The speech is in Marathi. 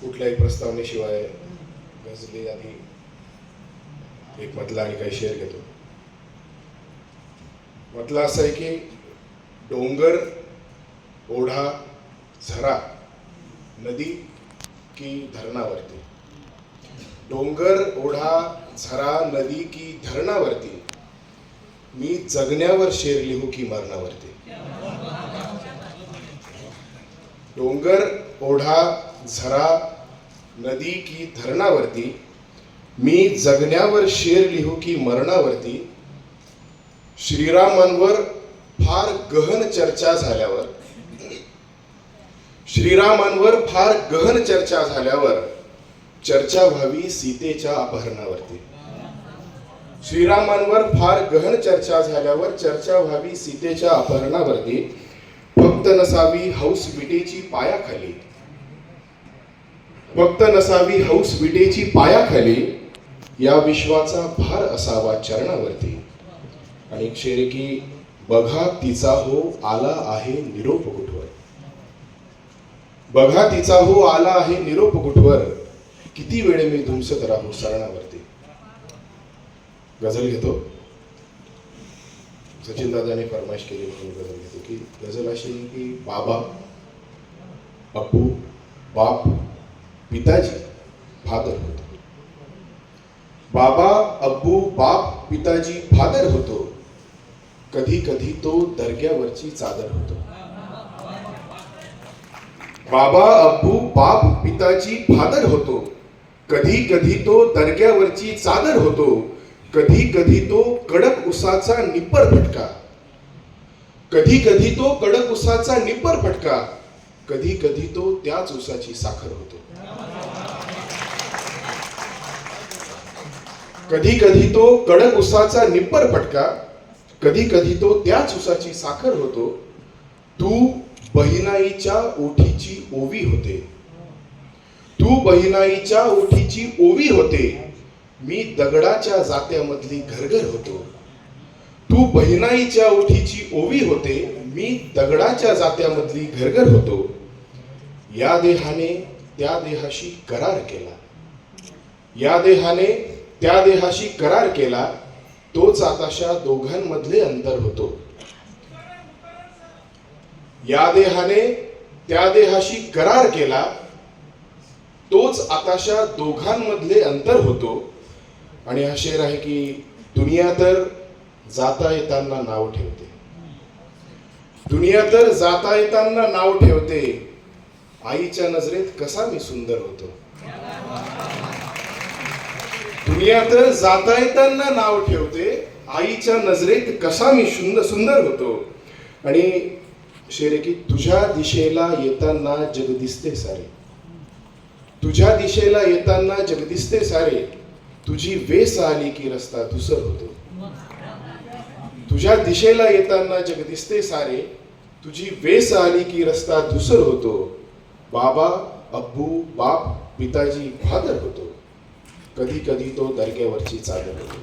कुठल्याही प्रस्तावनेशिवाय गजली आणि एक मधला आणि काही शेअर घेतो. मधला असं आहे की डोंगर ओढा झरा नदी की धरणावरती. डोंगर ओढा झरा नदी की धरणावरती. मी जगण्यावर शेर लिहू की मरणावरती. डोंगर ओढा झरा नदी की धरणावरती मी जगण्यावर शेर लिहू की मरणावरती श्रीरामांवर फार गहन चर्चा झाल्यावर श्रीरामांवर फार गहन चर्चा झाल्यावर चर्चा व्हावी सीतेच्या अपहरणावरती. श्रीरामांवर फार गहन चर्चा झाल्यावर चर्चा व्हावी सीतेच्या अपहरणावरती फक्त नसावी हौस मिटेची पायाखाली फक्त नसावी हौस विटेची पायाखाली या विश्वाचा भार असावा चरणावरती. आणि एक की बघा तिचा हो आला आहे निरोप कुठवर बघा तिचा हो आला आहे निरोप कुठवर किती वेळ मी धुमसत राहू सरणावरती गझल घेतो. सचिन दादाने फरमाईश केली म्हणून गझल घेतो की गझल अशी की बाबा अप्पू बाप पिताजी फादर होतो. बाबा अब्बू बाप पिताजी फादर होतो. कधी कधी तो दर्ग्यावरची चादर होतो. बाबा अब्बू बाप पिताजी फादर होतो. कधी कधी तो दर्ग्यावरची चादर होतो. कधी कधी तो कडक उसाचा निप्पर फटका. कधी कधी तो कडक उसाचा निप्पर फटका. कधी कधी तो त्याच उसाची साखर होतो. कधी कधी तो कडक उसाचा निप्पर फटका कधी कधी तो त्याच उसाची साखर होतो. तू बहिणाईच्या ओठीची ओवी होते. तू बहिणाईच्या ओठीची ओवी होते. मी दगडाच्या जात्यामधली घरघर होतो. तू बहिणाईच्या ओठीची ओवी होते. मी दगडाच्या जात्यामधली घरघर होतो. या देहाने त्या देहाशी करार केला. या देहाने त्या देहाशी करार केला तोच आताशा दोघांमधले अंतर होतो. या देहाने त्या देहाशी करार केला तोच आताशा दोघांमधले अंतर होतो. आणि हा शेर आहे की दुनिया तर जाता येताना नाव ठेवते. दुनिया तर जाता येताना नाव ठेवते आईच्या नजरेत कसा मी सुंदर होतो. दुनियात जाता येताना नाव ठेवते आईच्या नजरेत कसा मी सुंदर सुंदर होतो. आणि शेरे की तुझ्या दिशेला येताना जग दिसते सारे. तुझ्या दिशेला येताना जग दिसते सारे. तुझी वेस आली की रस्ता धुसर होतो. तुझ्या दिशेला येताना जग दिसते सारे. तुझी वेस आली की रस्ता धुसर होतो. बाबा अब्बू बाप पिताजी फादर होतो. कधी कधी तो दर्ग्यावरची चादर होतो